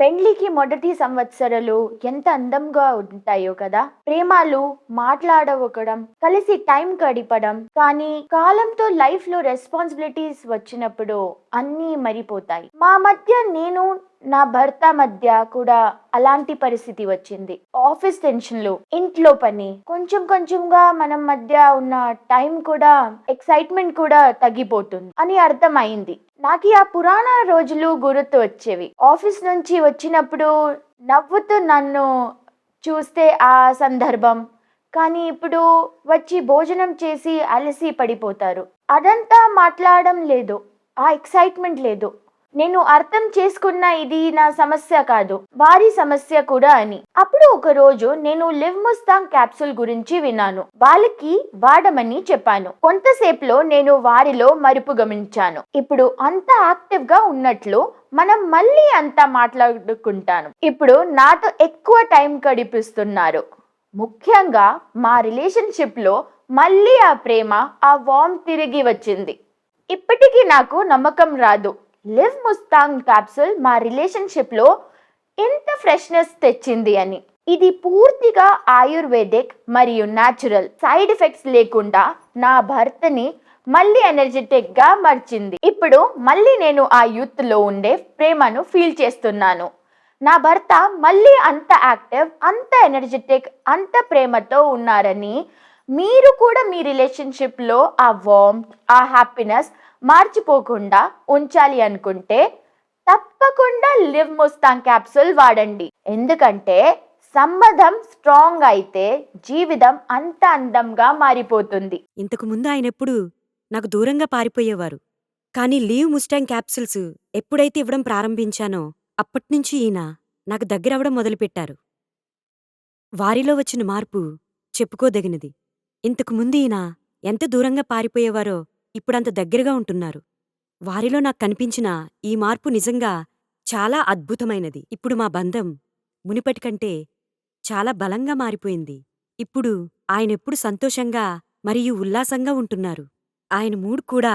పెండ్లికి మొదటి సంవత్సరాలు ఎంత అందంగా ఉంటాయో కదా. ప్రేమాలు మాట్లాడవకడం కలిసి టైం గడిపడం. కానీ కాలంతో లైఫ్లో రెస్పాన్సిబిలిటీస్ వచ్చినప్పుడు అన్నీ మరిపోతాయి. మా మధ్య నేను నా భర్త మధ్య కూడా అలాంటి పరిస్థితి వచ్చింది. ఆఫీస్ టెన్షన్లు ఇంట్లో పని. కొంచెం కొంచెంగా మనం మధ్య ఉన్న టైం కూడా ఎక్సైట్మెంట్ కూడా తగ్గిపోతుంది అని అర్థమైంది. నాకు ఆ పురాణ రోజులు గుర్తు వచ్చేవి. ఆఫీస్ నుంచి వచ్చినప్పుడు నవ్వుతూ నన్ను చూస్తే ఆ సందర్భం. కానీ ఇప్పుడు వచ్చి భోజనం చేసి అలసి పడిపోతారు. అదంతా మాట్లాడడం లేదు. ఆ ఎక్సైట్మెంట్ లేదు. నేను అర్థం చేసుకున్న ఇది నా సమస్య కాదు వారి సమస్య కూడా అని. అప్పుడు ఒక రోజు నేను లివ్ ముస్తాంగ్ క్యాప్సూల్ గురించి విన్నాను. వాళ్ళకి వాడమని చెప్పాను. కొంతసేపులో నేను వారిలో మరుపు గమనించాను. ఇప్పుడు అంత యాక్టివ్గా ఉన్నట్లు మనం మళ్ళీ అంతా మాట్లాడుకుంటాను. ఇప్పుడు నాతో ఎక్కువ టైం గడిపిస్తున్నారు. ముఖ్యంగా మా రిలేషన్షిప్లో మళ్ళీ ఆ ప్రేమ ఆ వామ్ తిరిగి వచ్చింది. ఇప్పటికీ నాకు నమ్మకం రాదు. లివ్ ముస్తాంగ్ క్యాప్సూల్ మా రిలేషన్షిప్లో ఇంత ఫ్రెష్నెస్ తెచ్చింది అని. ఇది పూర్తిగా ఆయుర్వేదిక్ మరియు న్యాచురల్ సైడ్ ఎఫెక్ట్స్ లేకుండా నా భర్తని మళ్ళీ ఎనర్జెటిక్గా మార్చింది. ఇప్పుడు మళ్ళీ నేను ఆ యూత్లో ఉండే ప్రేమను ఫీల్ చేస్తున్నాను. నా భర్త మళ్ళీ అంత యాక్టివ్ అంత ఎనర్జెటిక్ అంత ప్రేమతో ఉన్నారని మీరు కూడా మీ రిలేషన్షిప్లో ఆ వార్మ్ ఆ హ్యాపీనెస్ మార్చిపోకుండా ఉంచాలి అనుకుంటే తప్పకుండా లివ్ ముస్తాంగ్ క్యాప్సూల్ వాడండి. ఎందుకంటే సంబంధం స్ట్రాంగ్ అయితే జీవితం అంత అందంగా మారిపోతుంది. ఇంతకు ముందు ఆయనెప్పుడు నాకు దూరంగా పారిపోయేవారు. కానీ లీవ్ ముస్టాంగ్ క్యాప్సిల్స్ ఎప్పుడైతే ఇవ్వడం ప్రారంభించానో అప్పట్నుంచి ఈయన నాకు దగ్గరవడం మొదలుపెట్టారు. వారిలో వచ్చిన మార్పు చెప్పుకోదగినది. ఇంతకుముందు ఈయన ఎంత దూరంగా పారిపోయేవారో ఇప్పుడంత దగ్గరగా ఉంటున్నారు. వారిలో నాకు కనిపించిన ఈ మార్పు నిజంగా చాలా అద్భుతమైనది. ఇప్పుడు మా బంధం మునిపటి కంటే చాలా బలంగా మారిపోయింది. ఇప్పుడు ఆయనెప్పుడు సంతోషంగా మరియు ఉల్లాసంగా ఉంటున్నారు. ఆయన మూడ్ కూడా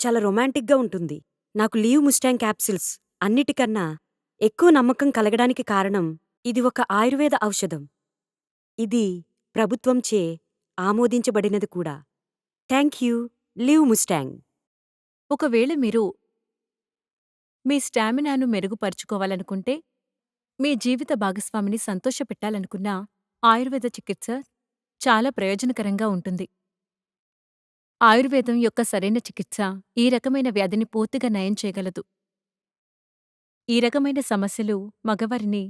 చాలా రొమాంటిక్గా ఉంటుంది. నాకు లీవ్ ముస్టాంగ్ క్యాప్సిల్స్ అన్నిటికన్నా ఎక్కువ నమ్మకం కలగడానికి కారణం ఇది ఒక ఆయుర్వేద ఔషధం. ఇది ప్రభుత్వంచే ఆమోదించబడినది కూడా. Thank you. Leave Mustang. ఒకవేళ మీరు మీ స్టామినాను మెరుగుపరుచుకోవాలనుకుంటే మీ జీవిత భాగస్వామిని సంతోషపెట్టాలనుకున్న ఆయుర్వేద చికిత్స చాలా ప్రయోజనకరంగా ఉంటుంది. ఆయుర్వేదం యొక్క సరైన చికిత్స ఈ రకమైన వ్యాధిని పూర్తిగా నయం చేయగలదు. ఈ రకమైన సమస్యలు మగవారిని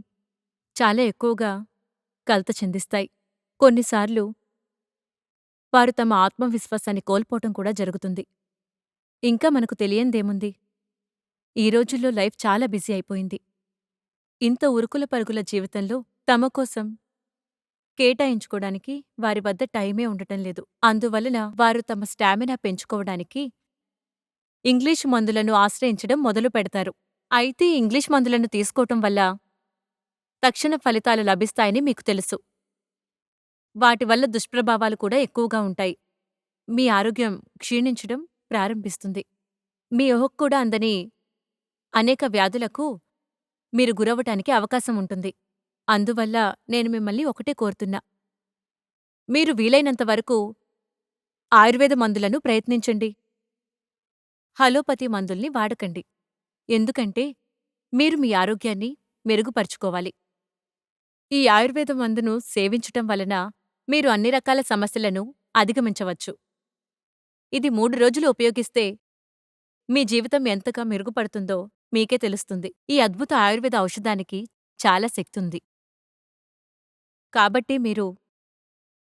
చాలా ఎక్కువగా కలత చెందిస్తాయి. కొన్నిసార్లు వారు తమ ఆత్మవిశ్వాసాన్ని కోల్పోవటం కూడా జరుగుతుంది. ఇంకా మనకు తెలియందేముంది? ఈ రోజుల్లో లైఫ్ చాలా బిజీ అయిపోయింది. ఇంత ఉరుకుల పరుగుల జీవితంలో తమ కోసం కేటాయించుకోవడానికి వారి వద్ద టైమే ఉండటం లేదు. అందువలన వారు తమ స్టామినా పెంచుకోవడానికి ఇంగ్లీష్ మందులను ఆశ్రయించడం మొదలు పెడతారు. అయితే ఇంగ్లీష్ మందులను తీసుకోవటం వల్ల తక్షణ ఫలితాలు లభిస్తాయని మీకు తెలుసు. వాటి వల్ల దుష్ప్రభావాలు కూడా ఎక్కువగా ఉంటాయి. మీ ఆరోగ్యం క్షీణించడం ప్రారంభిస్తుంది. మీ ఊహకు కూడా అందని అనేక వ్యాధులకు మీరు గురవటానికి అవకాశం ఉంటుంది. అందువల్ల నేను మిమ్మల్ని ఒకటే కోరుతున్నా. మీరు వీలైనంత వరకు ఆయుర్వేద మందులను ప్రయత్నించండి. హలోపతి మందుల్ని వాడకండి. ఎందుకంటే మీరు మీ ఆరోగ్యాన్ని మెరుగుపరుచుకోవాలి. ఈ ఆయుర్వేద మందును సేవించటం వలన మీరు అన్ని రకాల సమస్యలను అధిగమించవచ్చు. ఇది మూడు రోజులు ఉపయోగిస్తే మీ జీవితం ఎంతగా మెరుగుపడుతుందో మీకే తెలుస్తుంది. ఈ అద్భుత ఆయుర్వేద ఔషధానికి చాలా శక్తుంది కాబట్టి మీరు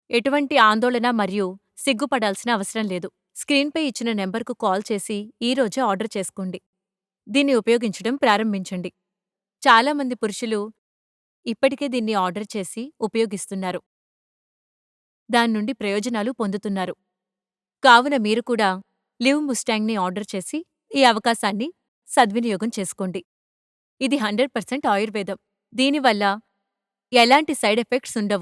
ఎటువంటి ఆందోళన మరియు సిగ్గుపడాల్సిన అవసరం లేదు. స్క్రీన్పై ఇచ్చిన నెంబర్కు కాల్ చేసి ఈరోజే ఆర్డర్ చేసుకోండి. దీన్ని ఉపయోగించడం ప్రారంభించండి. చాలామంది పురుషులు ఇప్పటికే దీన్ని ఆర్డర్ చేసి ఉపయోగిస్తున్నారు. దాన్నుండి ప్రయోజనాలు పొందుతున్నారు. కావున మీరు కూడా లివ్ ముస్టాంగ్ని ఆర్డర్ చేసి ఈ అవకాశాన్ని సద్వినియోగం చేసుకోండి. ఇది హండ్రెడ్ పర్సెంట్ ఆయుర్వేదం. దీనివల్ల ఎలాంటి సైడ్ ఎఫెక్ట్స్ ఉండవు.